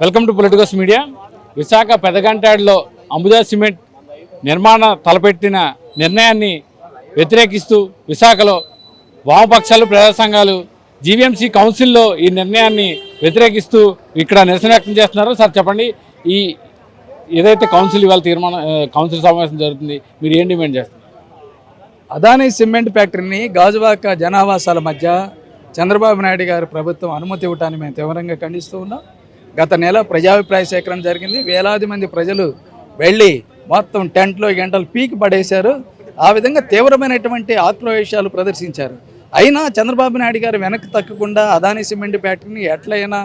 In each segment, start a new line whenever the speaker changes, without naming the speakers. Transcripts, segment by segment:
Welcome to politicals media. Visakha పెదగంటాడులో Ambuja cement నిర్మాణ తలపెట్టిన నిర్ణయాన్ని వ్యతిరేకిస్తూ విశాఖలో వామపక్షాలు ప్రజా సంఘాలు జీవీఎంసీ కౌన్సిల్లో ఈ నిర్ణయాన్ని వ్యతిరేకిస్తూ ఇక్కడ నిరసన వ్యక్తం చేస్తున్నారు. సార్ చెప్పండి. ఈ ఏదైతే కౌన్సిల్ ఇవాళ తీర్మానం కౌన్సిల్ సమావేశం జరుగుతుంది మీరు ఏం డిమాండ్ చేస్తారు
అదానీ సిమెంట్ ఫ్యాక్టరీని గాజువాక జనావాసాల మధ్య చంద్రబాబు నాయుడు గారి ప్రభుత్వం అనుమతి ఇవ్వటాన్ని మేము తీవ్రంగా ఖండిస్తూ ఉన్నాం. గత నెల ప్రజాభిప్రాయ సేకరణ జరిగింది. వేలాది మంది ప్రజలు వెళ్ళి మొత్తం టెంట్లో గంటలు పీకి పడేశారు. ఆ విధంగా తీవ్రమైనటువంటి ఆక్రోవేశాలు ప్రదర్శించారు. అయినా చంద్రబాబు నాయుడు గారు వెనక్కి తక్కకుండా అదానీ సిమెంట్ ఫ్యాక్టరీని ఎట్లయినా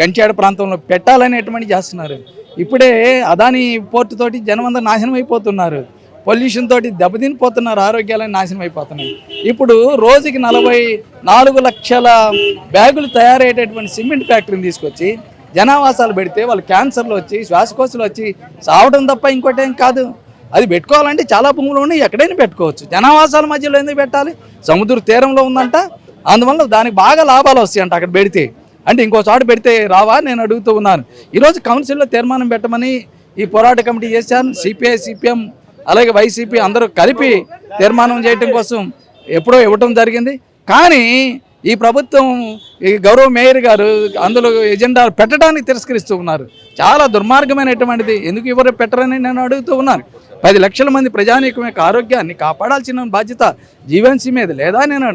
గంచాడ ప్రాంతంలో పెట్టాలనేటువంటి చేస్తున్నారు. ఇప్పుడే అదానీ పోర్టు తోటి జనమంతా నాశనం అయిపోతున్నారు. పొల్యూషన్ తోటి దెబ్బతినిపోతున్నారు. ఆరోగ్యాలని నాశనం అయిపోతున్నాయి. ఇప్పుడు రోజుకి నలభై నాలుగు లక్షల బ్యాగులు తయారయ్యేటటువంటి సిమెంట్ ఫ్యాక్టరీని తీసుకొచ్చి జనావాసాలు పెడితే వాళ్ళు క్యాన్సర్లు వచ్చి శ్వాసకోశలు వచ్చి సావడం తప్ప ఇంకోటి ఏం కాదు. అది పెట్టుకోవాలంటే చాలా భూములు ఉన్నాయి ఎక్కడైనా పెట్టుకోవచ్చు. జనావాసాల మధ్యలో ఎందుకు పెట్టాలి? సముద్ర తీరంలో ఉందంట. అందువల్ల దానికి బాగా లాభాలు వస్తాయంట అక్కడ పెడితే. అంటే ఇంకో చోట పెడితే రావా నేను అడుగుతూ ఉన్నాను. ఈరోజు కౌన్సిల్లో తీర్మానం పెట్టమని ఈ పోరాట కమిటీ చేశాను సిపిఐ సిపిఎం అలాగే వైసీపీ అందరూ కలిపి తీర్మానం చేయడం కోసం ఎప్పుడో ఇవ్వటం జరిగింది. కానీ ఈ ప్రభుత్వం ఈ గౌరవ మేయర్ గారు అందులో ఎజెండా పెట్టడానికి తిరస్కరిస్తూ ఉన్నారు. చాలా దుర్మార్గమైనటువంటిది. ఎందుకు ఎవరు పెట్టరని నేను అడుగుతూ ఉన్నాను. పది లక్షల మంది ప్రజానీకం యొక్క ఆరోగ్యాన్ని కాపాడాల్సిన బాధ్యత జీవీఎంసీ మీద లేదా నేను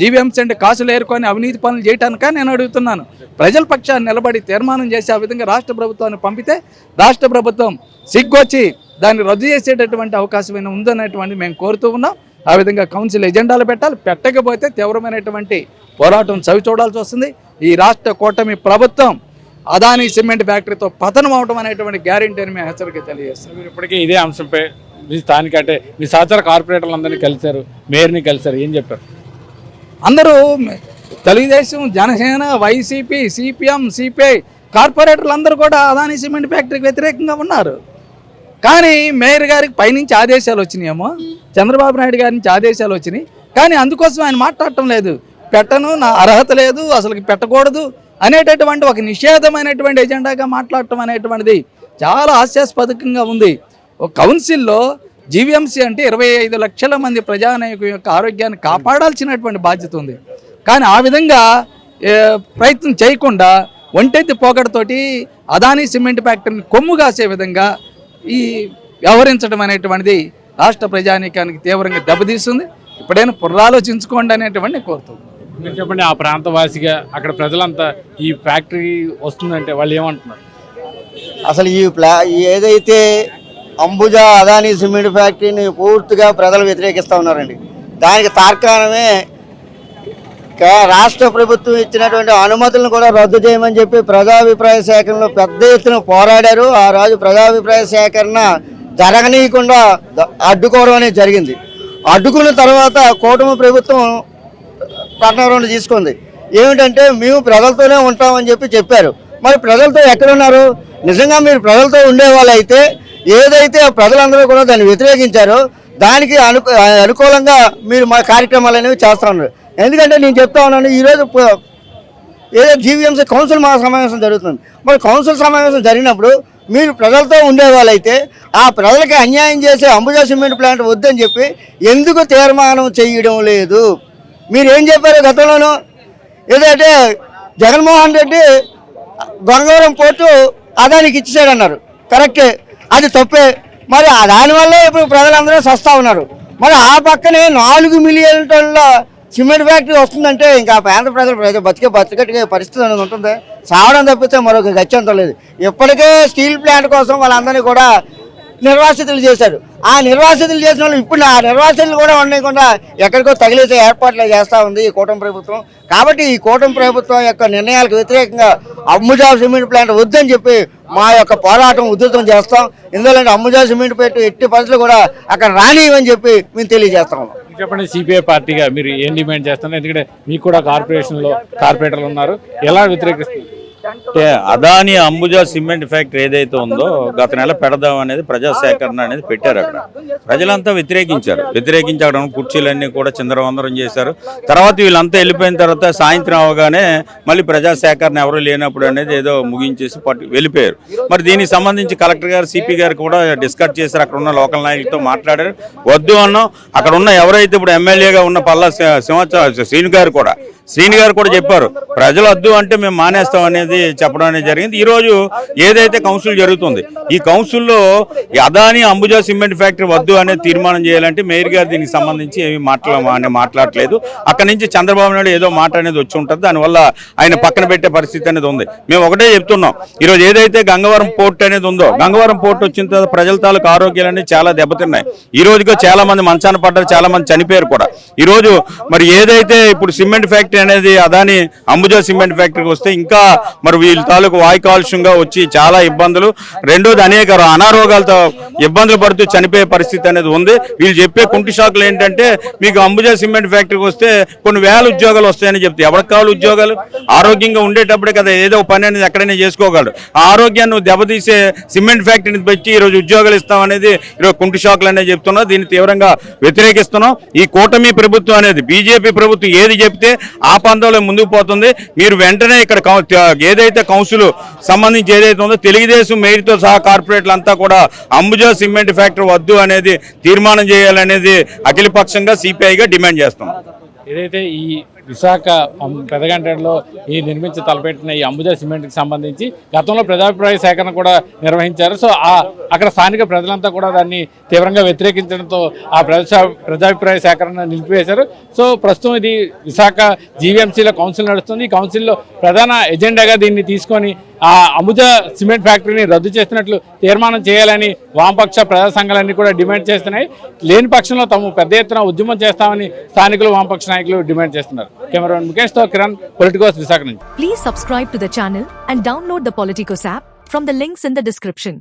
జీవీఎంసీ అంటే కాసులు ఏరుకొని అవినీతి పనులు చేయటానిక నేను అడుగుతున్నాను. ప్రజల పక్షాన్ని నిలబడి తీర్మానం చేసి ఆ విధంగా రాష్ట్ర ప్రభుత్వాన్ని పంపితే రాష్ట్ర ప్రభుత్వం సిగ్గొచ్చి దాన్ని రద్దు చేసేటటువంటి అవకాశమైన ఉందనేటువంటి మేము కోరుతూ ఉన్నాం. ఆ విధంగా కౌన్సిల్ ఎజెండాలు పెట్టాలి. పెట్టకపోతే తీవ్రమైనటువంటి పోరాటం చవి చూడాల్సి వస్తుంది. ఈ రాష్ట్ర కూటమి ప్రభుత్వం అదానీ సిమెంట్ ఫ్యాక్టరీతో పతనం అవడం అనేటువంటి గ్యారెంటీ అని మేము హెచ్చరిక తెలియజేస్తాం
మీరు ఇప్పటికే ఇదే అంశంపై మీ స్థానిక అంటే మీ సహచర కార్పొరేటర్లందరినీ కలిశారు మేయర్ని కలిశారు ఏం చెప్పారు?
అందరూ Telugu Desam Janasena YCP CPM CPI కార్పొరేటర్లు అందరూ కూడా అదానీ సిమెంట్ ఫ్యాక్టరీకి వ్యతిరేకంగా ఉన్నారు. కానీ మేయర్ గారికి పైనుంచి ఆదేశాలు వచ్చినాయేమో చంద్రబాబు నాయుడు గారి నుంచి ఆదేశాలు వచ్చినాయి. కానీ అందుకోసం ఆయన మాట్లాడటం లేదు. పెట్టను నా అర్హత లేదు అసలు పెట్టకూడదు అనేటటువంటి ఒక నిషేధమైనటువంటి ఎజెండాగా మాట్లాడటం అనేటువంటిది చాలా హాస్యాస్పదకంగా ఉంది. ఒక కౌన్సిల్లో జీవీఎంసీ అంటే ఇరవై ఐదు లక్షల మంది ప్రజానాయకుల యొక్క ఆరోగ్యాన్ని కాపాడాల్సినటువంటి బాధ్యత ఉంది. కానీ ఆ విధంగా ప్రయత్నం చేయకుండా ఒంటెత్తి పోకడతోటి అదానీ సిమెంట్ ఫ్యాక్టరీని కొమ్ము కాసే విధంగా ఈ వ్యవహరించడం అనేటువంటిది రాష్ట్ర ప్రజానీకానికి తీవ్రంగా దెబ్బతీస్తుంది. ఇప్పుడైనా పునరాలోచించుకోండి అనేటువంటి కోరుతుంది
మీరు చెప్పండి ఆ ప్రాంతవాసిగా అక్కడ ప్రజలంతా ఈ ఫ్యాక్టరీ వస్తుందంటే వాళ్ళు ఏమంటున్నారు?
అసలు ఈ ప్లా ఏదైతే అంబుజా అదానీ సిమెంట్ ఫ్యాక్టరీని పూర్తిగా ప్రజలు వ్యతిరేకిస్తూ ఉన్నారండి. దానికి తార్కాణమే రాష్ట్ర ప్రభుత్వం ఇచ్చినటువంటి అనుమతులను కూడా రద్దు చేయమని చెప్పి ప్రజాభిప్రాయ సేకరణలో పెద్ద ఎత్తున పోరాడారు. ఆ రోజు ప్రజాభిప్రాయ సేకరణ జరగనీయకుండా అడ్డుకోవడం అనేది జరిగింది. అడ్డుకున్న తర్వాత కూటమి ప్రభుత్వం పట్టణం తీసుకుంది. ఏమిటంటే మేము ప్రజలతోనే ఉంటామని చెప్పి చెప్పారు. మరి ప్రజలతో ఎక్కడున్నారు? నిజంగా మీరు ప్రజలతో ఉండేవాళ్ళైతే ఏదైతే ప్రజలందరూ కూడా దాన్ని వ్యతిరేకించారో దానికి అను అనుకూలంగా మీరు మా కార్యక్రమాలు అనేవి చేస్తా ఉన్నారు. ఎందుకంటే నేను చెప్తా ఉన్నాను ఈరోజు ఏదో జీవీఎంసీ కౌన్సిల్ మా సమావేశం జరుగుతుంది. మరి కౌన్సిల్ సమావేశం జరిగినప్పుడు మీరు ప్రజలతో ఉండేవాళ్ళైతే ఆ ప్రజలకి అన్యాయం చేసే అంబుజా సిమెంట్ ప్లాంట్ వద్దని చెప్పి ఎందుకు తీర్మానం చేయడం లేదు? మీరు ఏం చెప్పారు గతంలోనూ? ఏదంటే జగన్మోహన్ రెడ్డి గంగవరం పోర్టు అదానికి ఇచ్చేసాడన్నారు కరెక్టే. అది తప్పే. మరి దానివల్ల ఇప్పుడు ప్రజలందరూ సస్తా ఉన్నారు. మరి ఆ పక్కనే నాలుగు మిలియన్ టన్నుల సిమెంట్ ఫ్యాక్టరీ వస్తుందంటే ఇంకా పేద ప్రజలు ప్రజలు బతికే బతికట్టే పరిస్థితి అనేది ఉంటుంది. సావడం తప్పితే మరొక గత్యంతం లేదు. ఇప్పటికే స్టీల్ ప్లాంట్ కోసం వాళ్ళందరినీ కూడా నిర్వాసితులు చేశారు. ఆ నిర్వాసితులు చేసిన వాళ్ళు ఇప్పుడు ఆ నిర్వాసితులు కూడా ఉండకుండా ఎక్కడికో తగిలేసే ఏర్పాట్లు చేస్తూ ఉంది ఈ కూటమి ప్రభుత్వం. కాబట్టి ఈ కూటమి ప్రభుత్వం యొక్క నిర్ణయాలకు వ్యతిరేకంగా అంబుజా సిమెంట్ ప్లాంట్ వద్దని చెప్పి మా యొక్క పోరాటం ఉధృతం చేస్తాం. ఎందుకంటే అంబుజా సిమెంట్ పెట్టి ఎట్టి పరిస్థితులు కూడా అక్కడ రానివని చెప్పి మేము తెలియజేస్తాం
చెప్పండి సిపిఐ పార్టీగా మీరు ఏం డిమాండ్ చేస్తున్నారు? ఎందుకంటే మీకు కూడా కార్పొరేషన్లో కార్పొరేటర్లు ఉన్నారు. ఎలా
వ్యతిరేకిస్తుంది అదాని అంబుజా సిమెంట్ ఫ్యాక్టరీ ఏదైతే ఉందో గత నెల పెడదాం అనేది ప్రజా సేకరణ అనేది పెట్టారు అక్కడ. ప్రజలంతా వ్యతిరేకించారు. వ్యతిరేకించి అక్కడ కుర్చీలన్నీ కూడా చిందరవందరం చేశారు. తర్వాత వీళ్ళంతా వెళ్ళిపోయిన తర్వాత సాయంత్రం అవగానే మళ్ళీ ప్రజా సేకరణ ఎవరు లేనప్పుడు అనేది ఏదో ముగించేసి పట్టు వెళ్ళిపోయారు. మరి దీనికి సంబంధించి కలెక్టర్ గారు సిపి గారు కూడా డిస్కస్ చేశారు. అక్కడ ఉన్న లోకల్ నాయకులతో మాట్లాడారు. వద్దు అన్నాం. అక్కడ ఉన్న ఎవరైతే ఇప్పుడు ఎమ్మెల్యేగా ఉన్న పల్లా సింహాచ శ్రీను గారు కూడా శ్రీను గారు కూడా చెప్పారు ప్రజలు వద్దు అంటే మేము మానేస్తాం అనేది చెప్పడం అనేది జరిగింది. ఈ రోజు ఏదైతే కౌన్సిల్ జరుగుతుంది ఈ కౌన్సిల్లో అదాని అంబుజా సిమెంట్ ఫ్యాక్టరీ వద్దు అనేది తీర్మానం చేయాలంటే మేయర్ గారు దీనికి సంబంధించి ఏమి మాట్లా మాట్లాడలేదు అక్కడి నుంచి చంద్రబాబు నాయుడు ఏదో మాట అనేది వచ్చి ఉంటుంది. దానివల్ల ఆయన పక్కన పెట్టే పరిస్థితి అనేది ఉంది. మేము ఒకటే చెప్తున్నాం. ఈరోజు ఏదైతే గంగవరం పోర్ట్ అనేది ఉందో గంగవరం పోర్ట్ వచ్చిన తర్వాత ప్రజల తాలూకు ఆరోగ్యాలు అనేది చాలా దెబ్బతిన్నాయి. ఈ రోజుగా చాలా మంది మంచాన పడ్డారు చాలా మంది చనిపోయారు కూడా. ఈ రోజు మరి ఏదైతే ఇప్పుడు సిమెంట్ ఫ్యాక్టరీ అనేది అదాని అంబుజా సిమెంట్ ఫ్యాక్టరీకి వస్తే ఇంకా మరి వీళ్ళ తాలూకు వాయు కాలుష్యంగా వచ్చి చాలా ఇబ్బందులు. రెండోది అనేక అనారోగ్యాలతో ఇబ్బందులు పడుతూ చనిపోయే పరిస్థితి అనేది ఉంది. వీళ్ళు చెప్పే కుంటి షాకులు ఏంటంటే మీకు అంబుజా సిమెంట్ ఫ్యాక్టరీకి వస్తే కొన్ని వేల ఉద్యోగాలు వస్తాయని చెప్తే ఎవరికి కావాలి ఉద్యోగాలు? ఆరోగ్యంగా ఉండేటప్పుడే కదా ఏదో పని అనేది ఎక్కడైనా చేసుకోగలడు. ఆ ఆరోగ్యాన్ని దెబ్బతీసే సిమెంట్ ఫ్యాక్టరీని పెట్టి ఈరోజు ఉద్యోగాలు ఇస్తాం అనేది ఈరోజు కుంటి షాకులు అనేది చెప్తున్నా దీన్ని తీవ్రంగా వ్యతిరేకిస్తున్నాం ఈ కూటమి ప్రభుత్వం అనేది బీజేపీ ప్రభుత్వం ఏది చెప్తే ఆ పందంలో ముందుకు పోతుంది. మీరు వెంటనే ఇక్కడ ఏదైతే కౌన్సిల్ సంబంధించి ఏదైతే ఉందో తెలుగుదేశం మేయర్తో సహా కార్పొరేట్లు అంతా కూడా అంబుజా సిమెంట్ ఫ్యాక్టరీ వద్దు అనేది తీర్మానం చేయాలనేది అఖిలపక్షంగా సిపిఐగా డిమాండ్ చేస్తాం
ఏదైతే ఈ విశాఖ పెదగంటలో ఈ నిర్మించి తలపెట్టిన ఈ అంబుజా సిమెంట్కి సంబంధించి గతంలో ప్రజాభిప్రాయ సేకరణ కూడా నిర్వహించారు. సో ఆ అక్కడ స్థానిక ప్రజలంతా కూడా దాన్ని తీవ్రంగా వ్యతిరేకించడంతో ఆ ప్రజా ప్రజాభిప్రాయ సేకరణ నిలిపివేశారు. సో ప్రస్తుతం ఇది విశాఖ జీవీఎంసీలో కౌన్సిల్ నడుస్తుంది. ఈ కౌన్సిల్లో ప్రధాన ఎజెండాగా దీన్ని తీసుకొని ఆ అంబుజా సిమెంట్ ఫ్యాక్టరీని రద్దు చేసినట్లు తీర్మానం చేయాలని వామపక్ష ప్రజా సంఘాలన్నీ కూడా డిమాండ్ చేస్తున్నాయి. లేని పక్షంలో తాము పెద్ద ఎత్తున ఉద్యమం చేస్తామని స్థానికులు వామపక్ష నాయకులు డిమాండ్ చేస్తున్నారు. కెమెరా ముఖేష్తో కిరణ్ పొలిటికోస్ విశాఖ నుంచి.
Please subscribe to the channel and download the Politicos app from the links in the description